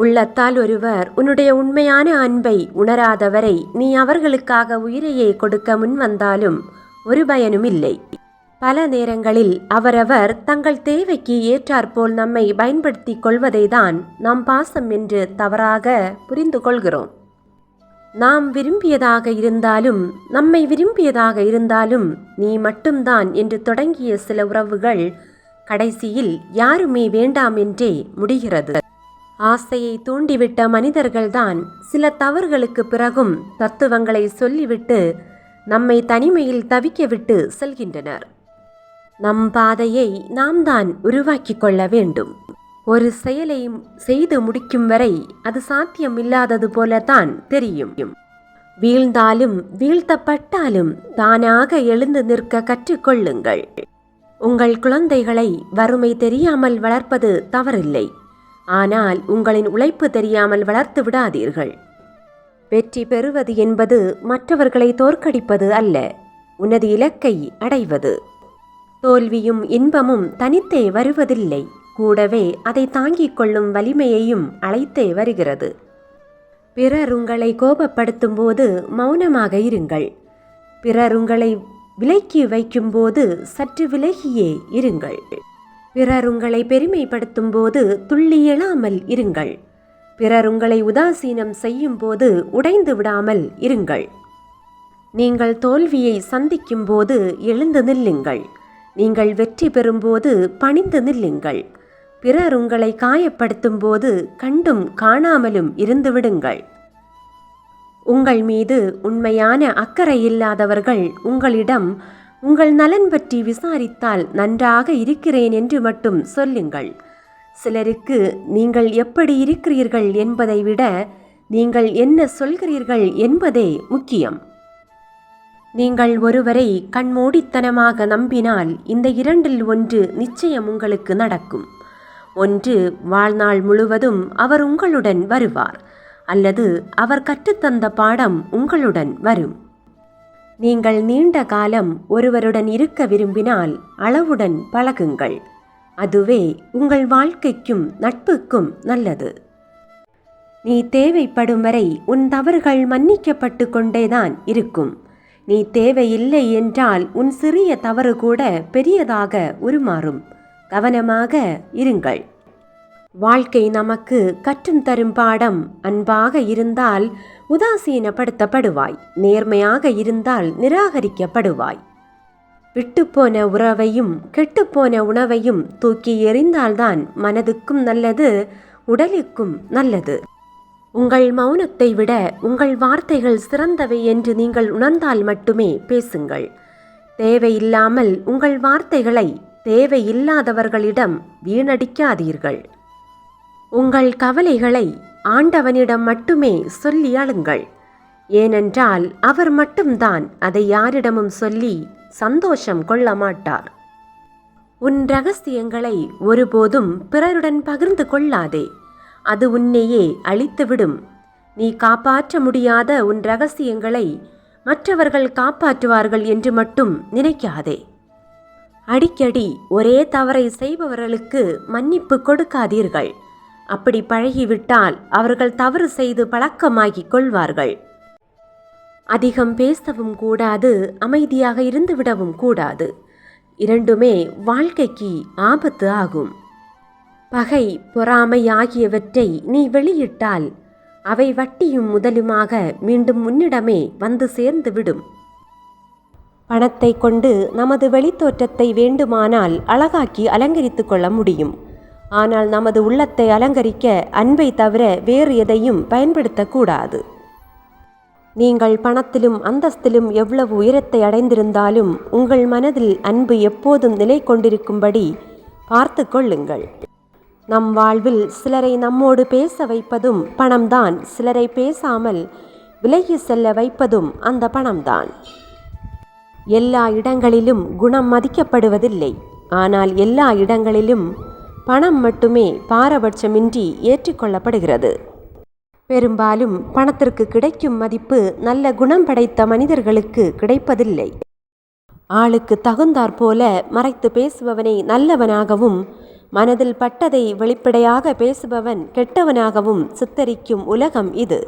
உள்ளத்தால் ஒருவர் உன்னுடைய உண்மையான அன்பை உணராதவரை நீ அவர்களுக்காக உயிரையே கொடுக்க முன்வந்தாலும் ஒரு பயனும் இல்லை. பல நேரங்களில் அவரவர் தங்கள் தேவைக்கு ஏற்றாற்போல் நம்மை பயன்படுத்தி கொள்வதை தான் நாம் பாசம் என்று தவறாக புரிந்து கொள்கிறோம். நாம் விரும்பியதாக இருந்தாலும் நம்மை விரும்பியதாக இருந்தாலும் நீ மட்டும்தான் என்று தொடங்கிய சில உறவுகள் கடைசியில் யாருமே வேண்டாம் என்றே முடிகிறது. ஆசையை தூண்டிவிட்ட மனிதர்கள்தான் சில தவறுகளுக்கு பிறகும் தத்துவங்களை சொல்லிவிட்டு நம்மை தனிமையில் தவிக்க விட்டு செல்கின்றனர். நம் பாதையை நாம் தான் உருவாக்கி கொள்ள வேண்டும். ஒரு செயலை செய்து முடிக்கும் வரை அது சாத்தியமில்லாதது போலத்தான் தெரியும். வீழ்ந்தாலும் வீழ்த்தப்பட்டாலும் தானாக எழுந்து நிற்க கற்றுக்கொள்ளுங்கள். உங்கள் குழந்தைகளை வறுமை தெரியாமல் வளர்ப்பது தவறில்லை. ஆனால் உங்களின் உழைப்பு தெரியாமல் வளர்த்து விடாதீர்கள். வெற்றி பெறுவது என்பது மற்றவர்களை தோற்கடிப்பது அல்ல உனது இலக்கை அடைவது. தோல்வியும் இன்பமும் தனித்தே வருவதில்லை கூடவே அதை தாங்கிக் கொள்ளும் வலிமையையும் அழைத்தே வருகிறது. பிறர் உங்களை கோபப்படுத்தும் போது மௌனமாக இருங்கள். பிறர் உங்களை விலக்கி வைக்கும்போது சற்று விலகியே இருங்கள். பிறர் உங்களை பெருமைப்படுத்தும் போது துள்ளி எழாமல் இருங்கள். பிறர் உங்களை உதாசீனம் செய்யும் போது உடைந்து விடாமல் இருங்கள். நீங்கள் தோல்வியை சந்திக்கும் போது எழுந்து நில்லுங்கள். நீங்கள் வெற்றி பெறும்போது பணிந்து நில்லுங்கள். பிறர் உங்களை காயப்படுத்தும் போது கண்டும் காணாமலும் இருந்து விடுங்கள். உங்கள் மீது உண்மையான அக்கறை இல்லாதவர்கள் உங்களிடம் உங்கள் நலன் பற்றி விசாரித்தால் நன்றாக இருக்கிறேன் என்று மட்டும் சொல்லுங்கள். சிலருக்கு நீங்கள் எப்படி இருக்கிறீர்கள் என்பதை விட நீங்கள் என்ன சொல்கிறீர்கள் என்பதே முக்கியம். நீங்கள் ஒருவரை கண்மூடித்தனமாக நம்பினால் இந்த இரண்டில் ஒன்று நிச்சயம் உங்களுக்கு நடக்கும். ஒன்று வாழ்நாள் முழுவதும் அவர் உங்களுடன் வருவார் அல்லது அவர் கற்றுத்தந்த பாடம் உங்களுடன் வரும். நீங்கள் நீண்ட காலம் ஒருவருடன் இருக்க விரும்பினால் அளவுடன் பழகுங்கள். அதுவே உங்கள் வாழ்க்கைக்கும் நட்புக்கும் நல்லது. நீ தேவைப்படும் வரை உன் தவறுகள் மன்னிக்கப்பட்டு கொண்டேதான் இருக்கும். நீ தேவையில்லை என்றால் உன் சிறிய தவறு கூட பெரியதாக உருமாறும். கவனமாக இருங்கள். வாழ்க்கை நமக்கு கற்றும் தரும் பாடம் அன்பாக இருந்தால் உதாசீனப்படுத்தப்படுவாய் நேர்மையாக இருந்தால் நிராகரிக்கப்படுவாய். விட்டுப்போன உறவையும் கெட்டுப்போன உணவையும் தூக்கி எறிந்தால்தான் மனதுக்கும் நல்லது உடலுக்கும் நல்லது. உங்கள் மௌனத்தை விட உங்கள் வார்த்தைகள் சிறந்தவை என்று நீங்கள் உணர்ந்தால் மட்டுமே பேசுங்கள். தேவையில்லாமல் உங்கள் வார்த்தைகளை தேவையில்லாதவர்களிடம் வீணடிக்காதீர்கள். உங்கள் கவலைகளை ஆண்டவனிடம் மட்டுமே சொல்லி அழுங்கள். ஏனென்றால் அவர் மட்டும்தான் அதை யாரிடமும் சொல்லி சந்தோஷம் கொள்ள மாட்டார். உன் ரகசியங்களை ஒருபோதும் பிறருடன் பகிர்ந்து கொள்ளாதே. அது உன்னையே அழித்துவிடும். நீ காப்பாற்ற முடியாத உன் ரகசியங்களை மற்றவர்கள் காப்பாற்றுவார்கள் என்று மட்டும் நினைக்காதே. அடிக்கடி ஒரே தவறை செய்பவர்களுக்கு மன்னிப்பு கொடுக்காதீர்கள். அப்படி பழகிவிட்டால் அவர்கள் தவறு செய்து பழக்கமாகிக் கொள்வார்கள். அதிகம் பேசவும் கூடாது அமைதியாக இருந்துவிடவும் கூடாது. இரண்டுமே வாழ்க்கைக்கு ஆபத்து ஆகும். பகை பொறாமை ஆகியவற்றை நீ வெளியிட்டால் அவை வட்டியும் முதலுமாக மீண்டும் முன்னிடமே வந்து சேர்ந்துவிடும். பணத்தை கொண்டு நமது வெளித்தோற்றத்தை வேண்டுமானால் அழகாக்கி அலங்கரித்து கொள்ள முடியும். ஆனால் நமது உள்ளத்தை அலங்கரிக்க அன்பை தவிர வேறு எதையும் பயன்படுத்தக்கூடாது. நீங்கள் பணத்திலும் அந்தஸ்திலும் எவ்வளவு உயரத்தை அடைந்திருந்தாலும் உங்கள் மனதில் அன்பு எப்போதும் நிலை கொண்டிருக்கும்படி பார்த்து கொள்ளுங்கள். நம் வாழ்வில் சிலரை நம்மோடு பேச வைப்பதும் பணம்தான் சிலரை பேசாமல் விலகி செல்ல வைப்பதும் அந்த பணம்தான். எல்லா இடங்களிலும் குணம் மதிக்கப்படுவதில்லை. ஆனால் எல்லா இடங்களிலும் பணம் மட்டுமே பாரபட்சமின்றி ஏற்றுக்கொள்ளப்படுகிறது. பெரும்பாலும் பணத்திற்கு கிடைக்கும் மதிப்பு நல்ல குணம் படைத்த மனிதர்களுக்கு கிடைப்பதில்லை. ஆளுக்கு தகுந்தாற் போல மறைத்து பேசுபவனை நல்லவனாகவும் மனதில் பட்டதை வெளிப்படையாக பேசுபவன் கெட்டவனாகவும் சித்தரிக்கும் உலகம் இது.